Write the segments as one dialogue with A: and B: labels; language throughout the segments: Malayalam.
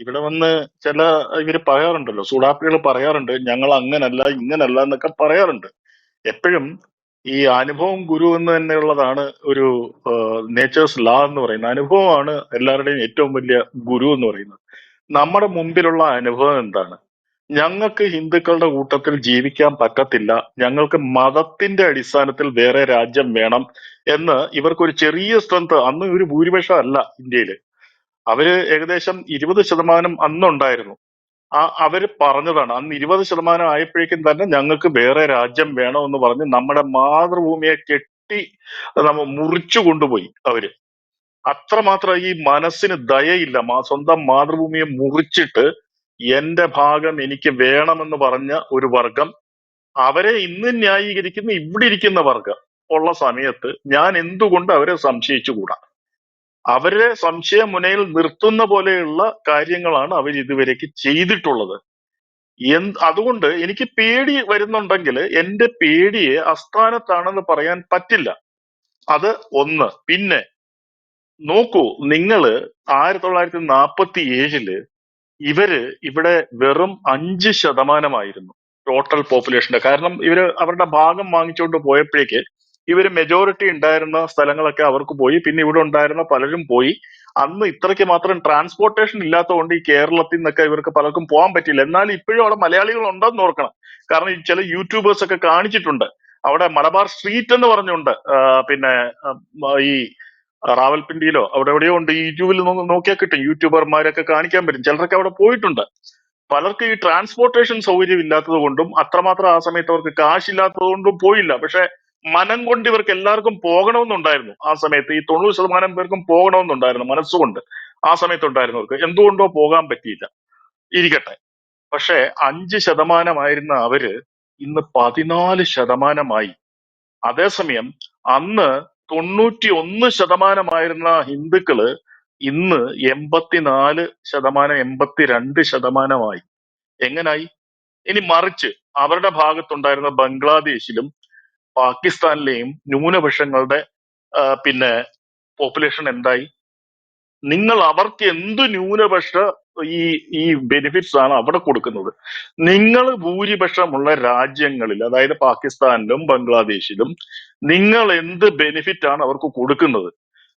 A: ഇവിടെ വന്ന് ചില ഇവർ പറയാറുണ്ടല്ലോ സുഡാപ്പികൾ പറയാറുണ്ട് ഞങ്ങൾ അങ്ങനല്ല ഇങ്ങനല്ല എന്നൊക്കെ പറയാറുണ്ട്. എപ്പോഴും ഈ അനുഭവം ഗുരു എന്ന് തന്നെയുള്ളതാണ് ഒരു നേച്ചേഴ്സ് ലാ എന്ന് പറയുന്നത്. അനുഭവമാണ് എല്ലാവരുടെയും ഏറ്റവും വലിയ ഗുരു എന്ന് പറയുന്നത്. നമ്മുടെ മുമ്പിലുള്ള അനുഭവം എന്താണ്? ഞങ്ങൾക്ക് ഹിന്ദുക്കളുടെ കൂട്ടത്തിൽ ജീവിക്കാൻ പറ്റത്തില്ല ഞങ്ങൾക്ക് മതത്തിന്റെ അടിസ്ഥാനത്തിൽ വേറെ രാജ്യം വേണം എന്ന് ഇവർക്കൊരു ചെറിയ സ്ട്രെങ്ത് അന്ന് ഒരു ഭൂരിപക്ഷം അല്ല ഇന്ത്യയിൽ. അവർ ഏകദേശം ഇരുപത് ശതമാനം അന്നുണ്ടായിരുന്നു. ആ അവർ പറഞ്ഞതാണ് അന്ന് ഇരുപത് ശതമാനം ആയപ്പോഴേക്കും തന്നെ ഞങ്ങൾക്ക് വേറെ രാജ്യം വേണമെന്ന് പറഞ്ഞ് നമ്മുടെ മാതൃഭൂമിയെ കെട്ടി നമ്മ മുറിച്ചു കൊണ്ടുപോയി അവർ. അത്രമാത്രം ഈ മനസ്സിന് ദയയില്ല മാ- സ്വന്തം മാതൃഭൂമിയെ മുറിച്ചിട്ട് എന്റെ ഭാഗം എനിക്ക് വേണമെന്ന് പറഞ്ഞ ഒരു വർഗം അവരെ ഇന്ന് ന്യായീകരിക്കുന്ന ഇവിടെ ഇരിക്കുന്ന വർഗം ഉള്ള സമയത്ത് ഞാൻ എന്തുകൊണ്ട് അവരെ സംശയിച്ചുകൂടാ? അവരെ സംശയമുനയിൽ നിർത്തുന്ന പോലെയുള്ള കാര്യങ്ങളാണ് അവർ ഇതുവരേക്ക് ചെയ്തിട്ടുള്ളത്. എന്ത് അതുകൊണ്ട് എനിക്ക് പേടി വരുന്നുണ്ടെങ്കിൽ എന്റെ പേടിയെ അസ്ഥാനത്താണെന്ന് പറയാൻ പറ്റില്ല. അത് ഒന്ന്. പിന്നെ നോക്കൂ നിങ്ങൾ ആയിരത്തി തൊള്ളായിരത്തി നാൽപ്പത്തി ഏഴിൽ ഇവർ ഇവിടെ വെറും അഞ്ച് ശതമാനമായിരുന്നു ടോട്ടൽ പോപ്പുലേഷന്റെ കാരണം ഇവർ അവരുടെ ഭാഗം വാങ്ങിച്ചുകൊണ്ട് പോയപ്പോഴേക്ക് ഇവർ മെജോറിറ്റി ഉണ്ടായിരുന്ന സ്ഥലങ്ങളൊക്കെ അവർക്ക് പോയി. പിന്നെ ഇവിടെ ഉണ്ടായിരുന്ന പലരും പോയി. അന്ന് ഇത്രയ്ക്ക് മാത്രം ട്രാൻസ്പോർട്ടേഷൻ ഇല്ലാത്തതുകൊണ്ട് ഈ കേരളത്തിൽ നിന്നൊക്കെ ഇവർക്ക് പലർക്കും പോകാൻ പറ്റില്ല എന്നാൽ ഇപ്പോഴും അവിടെ മലയാളികൾ ഉണ്ടെന്ന് ഓർക്കണം. കാരണം ഈ ചില യൂട്യൂബേഴ്സ് ഒക്കെ കാണിച്ചിട്ടുണ്ട്. അവിടെ മലബാർ സ്ട്രീറ്റ് എന്ന് പറഞ്ഞുണ്ട്. പിന്നെ ഈ റാവൽപിണ്ടിയിലോ അവിടെ എവിടെയോ ഉണ്ട്. യൂട്യൂബിൽ നോക്കിയാൽ കിട്ടും. യൂട്യൂബർമാരൊക്കെ കാണിക്കാൻ പറ്റും. ചിലരൊക്കെ അവിടെ പോയിട്ടുണ്ട്. പലർക്കും ഈ ട്രാൻസ്പോർട്ടേഷൻ സൗകര്യം ഇല്ലാത്തത് കൊണ്ടും അത്രമാത്രം ആ സമയത്ത് അവർക്ക് കാശില്ലാത്തത് കൊണ്ടും പോയില്ല. പക്ഷെ മനം കൊണ്ട് ഇവർക്ക് എല്ലാവർക്കും പോകണമെന്നുണ്ടായിരുന്നു. ആ സമയത്ത് ഈ തൊണ്ണൂറ് ശതമാനം പേർക്കും പോകണമെന്നുണ്ടായിരുന്നു മനസ്സുകൊണ്ട്. ആ സമയത്ത് ഉണ്ടായിരുന്നവർക്ക് എന്തുകൊണ്ടോ പോകാൻ പറ്റിയില്ല. ഇരിക്കട്ടെ. പക്ഷെ അഞ്ച് ശതമാനമായിരുന്ന അവർ ഇന്ന് പതിനാല് ശതമാനമായി. അതേസമയം അന്ന് തൊണ്ണൂറ്റി ഒന്ന് ശതമാനമായിരുന്ന ഹിന്ദുക്കൾ ഇന്ന് എൺപത്തിനാല് ശതമാനം എൺപത്തിരണ്ട് ശതമാനമായി. എങ്ങനായി? ഇനി മറിച്ച് അവരുടെ ഭാഗത്തുണ്ടായിരുന്ന ബംഗ്ലാദേശിലും പാകിസ്ഥാനിലെയും ന്യൂനപക്ഷങ്ങളുടെ പിന്നെ പോപ്പുലേഷൻ എന്തായി? നിങ്ങൾ അവർക്ക് എന്ത് ന്യൂനപക്ഷ ഈ ഈ ബെനിഫിറ്റ്സ് ആണ് അവിടെ കൊടുക്കുന്നത്? നിങ്ങൾ ഭൂരിപക്ഷമുള്ള രാജ്യങ്ങളിൽ അതായത് പാകിസ്ഥാനിലും ബംഗ്ലാദേശിലും നിങ്ങൾ എന്ത് ബെനിഫിറ്റ് ആണ് അവർക്ക് കൊടുക്കുന്നത്?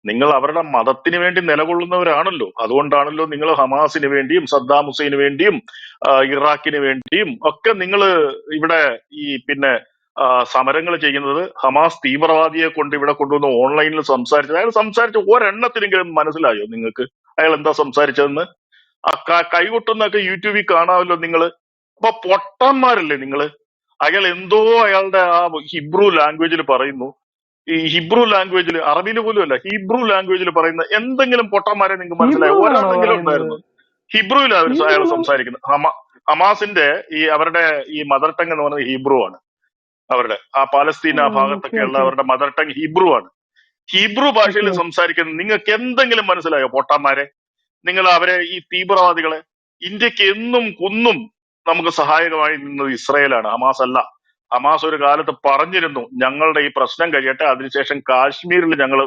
A: നിങ്ങൾ അവരുടെ മതത്തിന് വേണ്ടി നിലകൊള്ളുന്നവരാണല്ലോ. അതുകൊണ്ടാണല്ലോ നിങ്ങൾ ഹമാസിന് വേണ്ടിയും സദ്ദാം ഹുസൈന് വേണ്ടിയും ഇറാഖിന് വേണ്ടിയും ഒക്കെ നിങ്ങൾ ഇവിടെ ഈ പിന്നെ സമരങ്ങൾ ചെയ്യുന്നത് ഹമാസ് തീവ്രവാദിയെ കൊണ്ട് ഇവിടെ കൊണ്ടുവന്ന് ഓൺലൈനിൽ സംസാരിച്ചത്. അയാൾ സംസാരിച്ച ഒരെണ്ണത്തിനെങ്കിലും മനസ്സിലായോ നിങ്ങൾക്ക്? അയാൾ എന്താ സംസാരിച്ചതെന്ന്? ആ ക- കൈകൊട്ടുന്നൊക്കെ യൂട്യൂബിൽ കാണാമല്ലോ നിങ്ങൾ അപ്പൊ പൊട്ടന്മാരല്ലേ നിങ്ങൾ? അയാൾ എന്തോ അയാളുടെ ആ ഹിബ്രു ലാംഗ്വേജിൽ പറയുന്നു. ഈ ഹിബ്രു ലാംഗ്വേജിൽ അറബിയിൽ പോലും അല്ല ഹിബ്രു ലാംഗ്വേജിൽ പറയുന്ന എന്തെങ്കിലും പൊട്ടന്മാരെ നിങ്ങൾക്ക് മനസ്സിലായോ?
B: ഹീബ്രുവിലാണോ പറയുന്നത്
A: ഉണ്ടായിരുന്നു. ഹിബ്രുവിലാണ് അവർ അയാൾ
B: ഹീബ്രു
A: സംസാരിക്കുന്നത്. ഹമ ഹമാസിന്റെ ഈ അവരുടെ ഈ മദർ ടങ് എന്ന് പറയുന്നത് ഹീബ്രു ആണ് അവരുടെ ആ പാലസ്തീൻ ആ
B: ഭാഗത്തൊക്കെ
A: ഭാഗത്തൊക്കെയുള്ള അവരുടെ മദർ ടങ് ഹീബ്രു ആണ്. ഹീബ്രു ഭാഷയിൽ സംസാരിക്കുന്നത് നിങ്ങൾക്ക് എന്തെങ്കിലും മനസ്സിലായോ പൊട്ടാന്മാരെ? നിങ്ങൾ അവരെ ഈ തീവ്രവാദികളെ ഇന്ത്യയ്ക്ക് എന്നും കുന്നും നമുക്ക് സഹായകമായി നിന്നത് ഇസ്രയേലാണ് ഹമാസ് അല്ല. ഹമാസ് ഒരു കാലത്ത് പറഞ്ഞിരുന്നു ഞങ്ങളുടെ ഈ പ്രശ്നം കഴിയട്ടെ അതിനുശേഷം കാശ്മീരിൽ ഞങ്ങൾ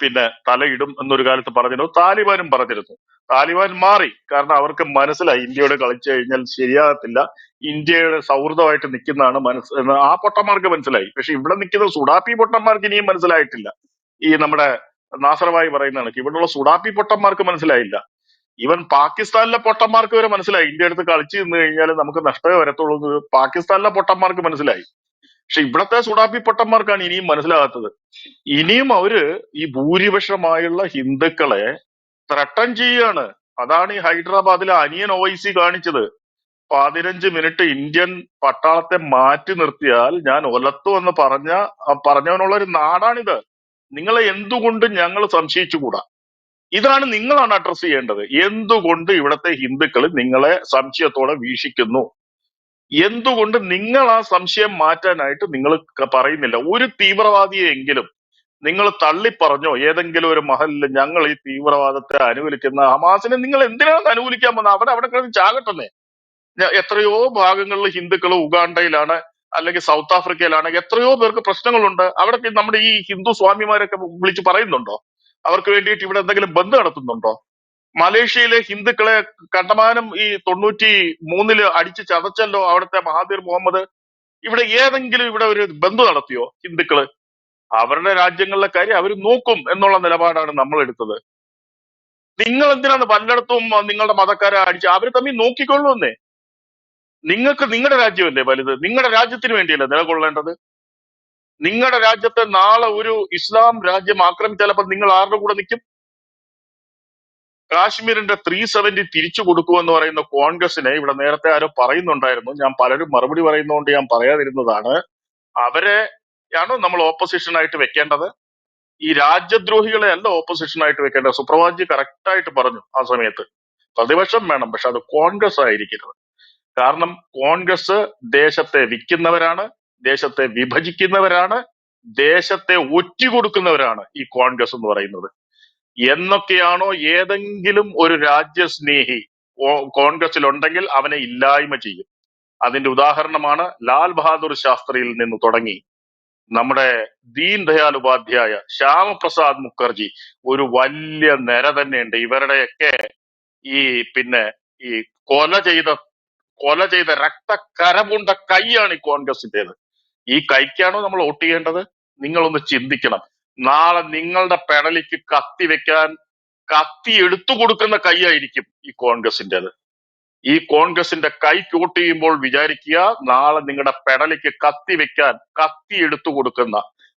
A: പിന്നെ തലയിടും എന്നൊരു കാലത്ത് പറഞ്ഞിരുന്നു. താലിബാനും പറഞ്ഞിരുന്നു. താലിബാൻ മാറി. കാരണം അവർക്ക് മനസ്സിലായി ഇന്ത്യയുടെ കളിച്ചു കഴിഞ്ഞാൽ ശരിയാകത്തില്ല. ഇന്ത്യയുടെ സൗഹൃദമായിട്ട് നിൽക്കുന്നതാണ് മനസ്സ് ആ പൊട്ടന്മാർക്ക് മനസ്സിലായി. പക്ഷെ ഇവിടെ നിൽക്കുന്ന സുഡാപ്പി പൊട്ടന്മാർക്ക് ഇനിയും മനസ്സിലായിട്ടില്ല. ഈ നമ്മുടെ നാസറവായി പറയുന്ന കണക്ക് ഇവിടെയുള്ള സുഡാപ്പി പൊട്ടന്മാർക്ക് മനസ്സിലായില്ല. ഈവൻ പാകിസ്ഥാനിലെ പൊട്ടന്മാർക്ക് വരെ മനസ്സിലായി. ഇന്ത്യ അടുത്ത് കളിച്ചു നിന്ന് കഴിഞ്ഞാൽ നമുക്ക് നഷ്ടമേ വരത്തുള്ളൂ എന്ന് പാകിസ്ഥാനിലെ പൊട്ടന്മാർക്ക് മനസ്സിലായി. പക്ഷെ ഇവിടത്തെ സുഡാപ്പി പൊട്ടന്മാർക്കാണ് ഇനിയും മനസ്സിലാകാത്തത്. ഇനിയും അവർ ഈ ഭൂരിപക്ഷമായുള്ള ഹിന്ദുക്കളെ ത്രട്ടൻ ചെയ്യാണ് അതാണ് ഈ ഹൈദരാബാദിലെ അനിയൻ ഒവൈസി കാണിച്ചത്. പതിനഞ്ച് മിനിറ്റ് ഇന്ത്യൻ പട്ടാളത്തെ മാറ്റി നിർത്തിയാൽ ഞാൻ ഒലത്തു എന്ന് പറഞ്ഞ പറഞ്ഞവനുള്ള ഒരു നാടാണിത്. നിങ്ങളെ എന്തുകൊണ്ട് ഞങ്ങൾ സംശയിച്ചുകൂടാ? ഇതാണ് നിങ്ങളാണ് അഡ്രസ് ചെയ്യേണ്ടത്. എന്തുകൊണ്ട് ഇവിടത്തെ ഹിന്ദുക്കൾ നിങ്ങളെ സംശയത്തോടെ വീക്ഷിക്കുന്നു? എന്തുകൊണ്ട് നിങ്ങൾ ആ സംശയം മാറ്റാനായിട്ട് നിങ്ങൾ പറയുന്നില്ല? ഒരു തീവ്രവാദിയെങ്കിലും നിങ്ങൾ തള്ളിപ്പറഞ്ഞോ ഏതെങ്കിലും ഒരു മഹലിൽ ഞങ്ങൾ ഈ തീവ്രവാദത്തെ അനുകൂലിക്കുന്ന ഹമാസിനെ നിങ്ങൾ എന്തിനാണ് അനുകൂലിക്കാൻ വന്നത്? അവിടെ അവിടെ കിടന്ന് ചാകട്ടെന്നേ. എത്രയോ ഭാഗങ്ങളിൽ ഹിന്ദുക്കൾ ഉഗാണ്ടയിലാണ് അല്ലെങ്കിൽ സൗത്ത് ആഫ്രിക്കയിലാണ് എത്രയോ പേർക്ക് പ്രശ്നങ്ങളുണ്ട്. അവിടെ നമ്മുടെ ഈ ഹിന്ദു സ്വാമിമാരൊക്കെ വിളിച്ച് പറയുന്നുണ്ടോ? അവർക്ക് വേണ്ടിയിട്ട് ഇവിടെ എന്തെങ്കിലും ബന്ധം നടത്തുന്നുണ്ടോ? മലേഷ്യയിലെ ഹിന്ദുക്കളെ കണ്ടമാനം ഈ തൊണ്ണൂറ്റി മൂന്നിൽ അടിച്ച് ചതച്ചല്ലോ അവിടുത്തെ മഹാതീർ മുഹമ്മദ്. ഇവിടെ ഏതെങ്കിലും ഇവിടെ ഒരു ബന്ധു നടത്തിയോ ഹിന്ദുക്കൾ? അവരുടെ രാജ്യങ്ങളിലെ കാര്യം അവർ നോക്കും എന്നുള്ള നിലപാടാണ് നമ്മൾ എടുത്തത് നിങ്ങൾ എന്തിനാണ് പലയിടത്തും നിങ്ങളുടെ മതക്കാരെ അടിച്ച് അവർ തമ്മിൽ നോക്കിക്കൊള്ളുന്നേ നിങ്ങൾക്ക് നിങ്ങളുടെ രാജ്യമല്ലേ വലുത്? നിങ്ങളുടെ രാജ്യത്തിന് വേണ്ടിയല്ലേ നിലകൊള്ളേണ്ടത്? നിങ്ങളുടെ രാജ്യത്തെ നാളെ ഒരു ഇസ്ലാം രാജ്യം ആക്രമിച്ചാലപ്പോൾ നിങ്ങൾ ആരുടെ കൂടെ നിൽക്കും? കാശ്മീരിന്റെ ത്രീ സെവന്റി തിരിച്ചു കൊടുക്കുമെന്ന് പറയുന്ന കോൺഗ്രസിനെ ഇവിടെ നേരത്തെ ആരോ പറയുന്നുണ്ടായിരുന്നു. ഞാൻ പലരും മറുപടി പറയുന്നതുകൊണ്ട് ഞാൻ പറയാതിരുന്നതാണ്. അവരെ ആണോ നമ്മൾ ഓപ്പോസിഷനായിട്ട് വെക്കേണ്ടത്? ഈ രാജ്യദ്രോഹികളെ അല്ല ഓപ്പോസിഷനായിട്ട് വെക്കേണ്ടത്. സുപ്രഭാജി കറക്റ്റ് ആയിട്ട് പറഞ്ഞു ആ സമയത്ത്. പ്രതിപക്ഷം വേണം പക്ഷെ അത് കോൺഗ്രസ് ആയിരിക്കരുത്. കാരണം കോൺഗ്രസ് ദേശത്തെ വിൽക്കുന്നവരാണ് ദേശത്തെ വിഭജിക്കുന്നവരാണ് ദേശത്തെ ഒറ്റുകൊടുക്കുന്നവരാണ് ഈ കോൺഗ്രസ് എന്ന് പറയുന്നത്. എന്നൊക്കെയാണോ ഏതെങ്കിലും ഒരു രാജ്യസ്നേഹി കോൺഗ്രസിൽ ഉണ്ടെങ്കിൽ അവനെ ഇല്ലായ്മ ചെയ്യും. അതിന്റെ ഉദാഹരണമാണ് ലാൽ ബഹാദൂർ ശാസ്ത്രിയിൽ നിന്ന് തുടങ്ങി നമ്മുടെ ദീൻ ദയാൽ ഉപാധ്യായ ശ്യാമപ്രസാദ് മുഖർജി ഒരു വലിയ നിര തന്നെയുണ്ട്. ഇവരുടെയൊക്കെ ഈ പിന്നെ ഈ കൊല ചെയ്ത കൊല ചെയ്ത രക്തക്കരമുണ്ട കൈയാണ് ഈ കോൺഗ്രസിന്റേത് ഈ കൈക്കാണോ നമ്മൾ വോട്ട് ചെയ്യേണ്ടത്? നിങ്ങളൊന്ന് ചിന്തിക്കണം. നാളെ നിങ്ങളുടെ പെടലിക്ക് കത്തി വെക്കാൻ കത്തി എടുത്തു കൊടുക്കുന്ന കൈയായിരിക്കും ഈ കോൺഗ്രസിന്റെത് ഈ കോൺഗ്രസിന്റെ കൈ ക്യൂട്ട് ചെയ്യുമ്പോൾ വിചാരിക്കുക നാളെ നിങ്ങളുടെ പെടലിക്ക് കത്തി വെക്കാൻ കത്തി എടുത്തു കൊടുക്കുന്ന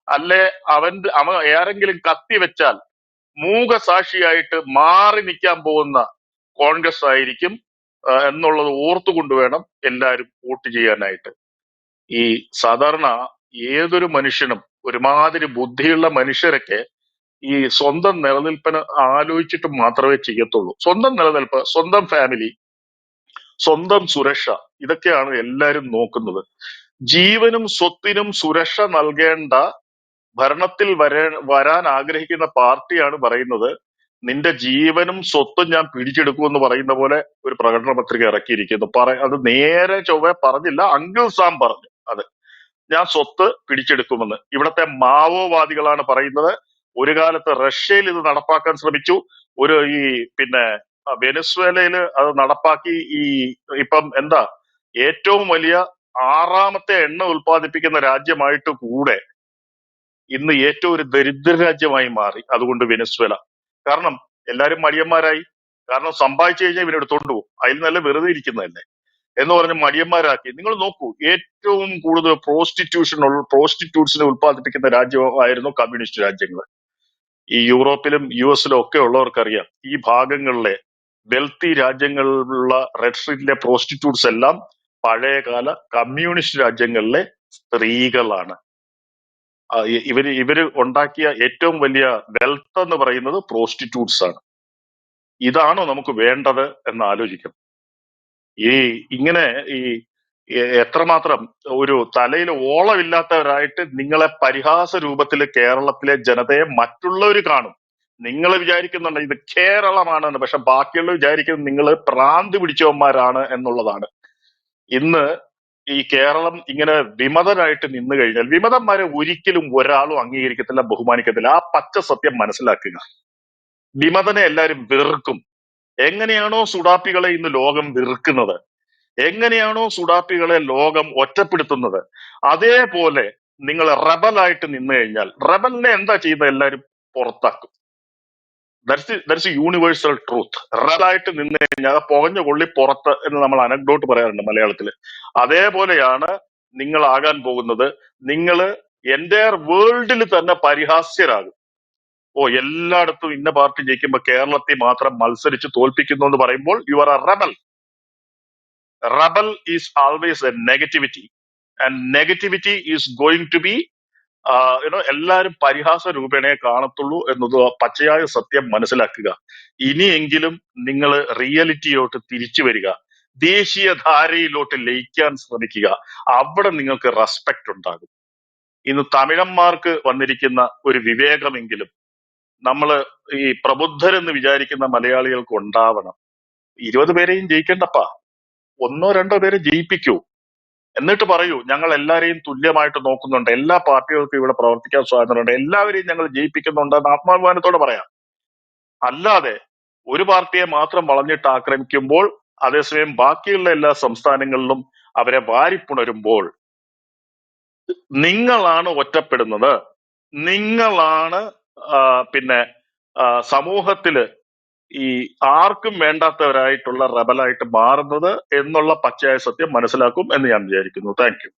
A: അല്ലെ അവൻ അവ ആരെങ്കിലും കത്തി വെച്ചാൽ മൂകസാക്ഷിയായിട്ട് മാറി നിൽക്കാൻ പോകുന്ന കോൺഗ്രസ് ആയിരിക്കും എന്നുള്ളത് ഓർത്തുകൊണ്ട് വേണം എല്ലാവരും വോട്ട് ചെയ്യാനായിട്ട്. ഈ സാധാരണ ഏതൊരു മനുഷ്യനും ഒരുമാതിരി ബുദ്ധിയുള്ള മനുഷ്യരൊക്കെ ഈ സ്വന്തം നിലനിൽപ്പിന് ആലോചിച്ചിട്ട് മാത്രമേ ചെയ്യത്തുള്ളൂ. സ്വന്തം നിലനിൽപ്പ് സ്വന്തം ഫാമിലി സ്വന്തം സുരക്ഷ ഇതൊക്കെയാണ് എല്ലാരും നോക്കുന്നത്. ജീവനും സ്വത്തിനും സുരക്ഷ നൽകേണ്ട ഭരണത്തിൽ വരേ വരാൻ ആഗ്രഹിക്കുന്ന പാർട്ടിയാണ് പറയുന്നത്. നിന്റെ ജീവനും സ്വത്തും ഞാൻ പിടിച്ചെടുക്കുമെന്ന് പറയുന്ന പോലെ ഒരു പ്രകടന പത്രിക ഇറക്കിയിരിക്കുന്നു. പറ അത് നേരെ ചൊവ്വെ പറഞ്ഞില്ല അങ്കിൾ സാം പറഞ്ഞു അത്. ഞാൻ സ്വത്ത് പിടിച്ചെടുക്കുമെന്ന്. ഇവിടത്തെ മാവോവാദികളാണ് പറയുന്നത്. ഒരു കാലത്ത് റഷ്യയിൽ ഇത് നടപ്പാക്കാൻ ശ്രമിച്ചു. ഒരു ഈ പിന്നെ വെനസ്വേലയിൽ അത് നടപ്പാക്കി ഈ ഇപ്പം എന്താ ഏറ്റവും വലിയ ആറാമത്തെ എണ്ണ ഉൽപ്പാദിപ്പിക്കുന്ന രാജ്യമായിട്ട് കൂടെ ഇന്ന് ഏറ്റവും ഒരു ദരിദ്ര രാജ്യമായി മാറി. അതുകൊണ്ട് വെനസ്വേല. കാരണം എല്ലാരും മടിയന്മാരായി. കാരണം സമ്പാദിച്ചു കഴിഞ്ഞാൽ ഇവരെടുത്തോണ്ട് പോകും അതിൽ നല്ല വെറുതെ ഇരിക്കുന്നതല്ലേ? എന്ന് പറഞ്ഞ് മടിയന്മാരാക്കി. നിങ്ങൾ നോക്കൂ ഏറ്റവും കൂടുതൽ പ്രോസ്റ്റിറ്റ്യൂഷൻ പ്രോസ്റ്റിറ്റ്യൂട്ട്സിനെ ഉൽപ്പാദിപ്പിക്കുന്ന രാജ്യമായിരുന്നു കമ്മ്യൂണിസ്റ്റ് രാജ്യങ്ങൾ. ഈ യൂറോപ്പിലും യു എസിലും ഒക്കെ ഉള്ളവർക്കറിയാം ഈ ഭാഗങ്ങളിലെ വെൽത്തി രാജ്യങ്ങളിലുള്ള റെഡ് സ്ട്രീറ്റിലെ പ്രോസ്റ്റിറ്റ്യൂട്ട്സ് എല്ലാം പഴയകാല കമ്മ്യൂണിസ്റ്റ് രാജ്യങ്ങളിലെ സ്ത്രീകളാണ്. ഇവർ ഇവർ ഉണ്ടാക്കിയ ഏറ്റവും വലിയ വെൽത്ത് എന്ന് പറയുന്നത് പ്രോസ്റ്റിറ്റ്യൂട്ട്സ് ആണ്. ഇതാണോ നമുക്ക് വേണ്ടത് എന്ന് ആലോചിക്കണം. ഈ ഇങ്ങനെ ഈ എത്രമാത്രം ഒരു തലയിൽ ഓളമില്ലാത്തവരായിട്ട് നിങ്ങളെ പരിഹാസ രൂപത്തിൽ കേരളത്തിലെ ജനതയെ മറ്റുള്ളവർ കാണും. നിങ്ങൾ വിചാരിക്കുന്നുണ്ട് ഇത് കേരളമാണെന്ന് പക്ഷെ ബാക്കിയുള്ളവർ വിചാരിക്കുന്നത് നിങ്ങൾ പ്രാന്ത് പിടിച്ചവന്മാരാണ് എന്നുള്ളതാണ്. ഇന്ന് ഈ കേരളം ഇങ്ങനെ വിമതരായിട്ട് നിന്നു കഴിഞ്ഞാൽ വിമതന്മാരെ ഒരിക്കലും ഒരാളും അംഗീകരിക്കത്തില്ല ബഹുമാനിക്കത്തില്ല. ആ പച്ച സത്യം മനസ്സിലാക്കുക. വിമതനെ എല്ലാവരും വെറുക്കും. എങ്ങനെയാണോ സുഡാപ്പികളെ ഇന്ന് ലോകം വെറുക്കുന്നത്? എങ്ങനെയാണോ സുഡാപ്പികളെ ലോകം ഒറ്റപ്പെടുത്തുന്നത്? അതേപോലെ നിങ്ങൾ റബലായിട്ട് നിന്നു കഴിഞ്ഞാൽ റബലിനെ എന്താ ചെയ്യുന്നത് എല്ലാവരും? പുറത്താക്കും. ദർസ് യൂണിവേഴ്സൽ ട്രൂത്ത് റബലായിട്ട് നിന്ന് കഴിഞ്ഞാൽ പുകഞ്ഞ കൊള്ളി പുറത്ത് എന്ന് നമ്മൾ അനക്ഡോട്ട് പറയാറുണ്ട് മലയാളത്തിൽ അതേപോലെയാണ് നിങ്ങൾ ആകാൻ പോകുന്നത് നിങ്ങൾ എന്റെ വേൾഡിൽ തന്നെ പരിഹാസ്യരാകും. ഓ എല്ലായിടത്തും ഇന്ന പാർട്ടി ജയിക്കുമ്പോൾ കേരളത്തിൽ മാത്രം മത്സരിച്ച് തോൽപ്പിക്കുന്നു എന്ന് പറയുമ്പോൾ you are a rebel rebel is always a negativity and negativity is going to be you know എല്ലാവരും പരിഹാസ രൂപേണയെ കാണത്തുള്ളൂ എന്നത് പച്ചയായ സത്യം മനസ്സിലാക്കുക. ഇനിയെങ്കിലും നിങ്ങൾ റിയലിറ്റിയിലോട്ട് തിരിച്ചു വരിക. ദേശീയ ധാരയിലോട്ട് ലയിക്കാൻ ശ്രമിക്കുക. അവിടെ നിങ്ങൾക്ക് റെസ്പെക്ട് ഉണ്ടാകും. ഇന്ന് തമിഴന്മാർക്ക് വന്നിരിക്കുന്ന ഒരു വിവേകമെങ്കിലും നമ്മൾ ഈ പ്രബുദ്ധരെന്ന് വിചാരിക്കുന്ന മലയാളികൾക്ക് ഉണ്ടാവണം. ഇരുപത് പേരെയും ജയിക്കണ്ടപ്പാ. ഒന്നോ രണ്ടോ പേരെ ജയിപ്പിക്കൂ. എന്നിട്ട് പറയൂ ഞങ്ങൾ എല്ലാവരെയും തുല്യമായിട്ട് നോക്കുന്നുണ്ട്. എല്ലാ പാർട്ടികൾക്കും ഇവിടെ പ്രവർത്തിക്കാൻ സ്വാതന്ത്ര്യമുണ്ട്. എല്ലാവരെയും ഞങ്ങൾ ജയിപ്പിക്കുന്നുണ്ട് എന്ന് ആത്മാഭിമാനത്തോടെ പറയാം. അല്ലാതെ ഒരു പാർട്ടിയെ മാത്രം വളഞ്ഞിട്ട് ആക്രമിക്കുമ്പോൾ അതേസമയം ബാക്കിയുള്ള എല്ലാ സംസ്ഥാനങ്ങളിലും അവരെ വാരിപ്പുണരുമ്പോൾ നിങ്ങളാണ് ഒറ്റപ്പെടുന്നത്. നിങ്ങളാണ് പിന്നെ സമൂഹത്തിൽ ഈ ആർക്കും വേണ്ടാത്തവരായിട്ടുള്ള റബലായിട്ട് മാറുന്നത് എന്നുള്ള പച്ചയായ സത്യം മനസ്സിലാക്കും എന്ന് ഞാൻ വിചാരിക്കുന്നു. Thank you.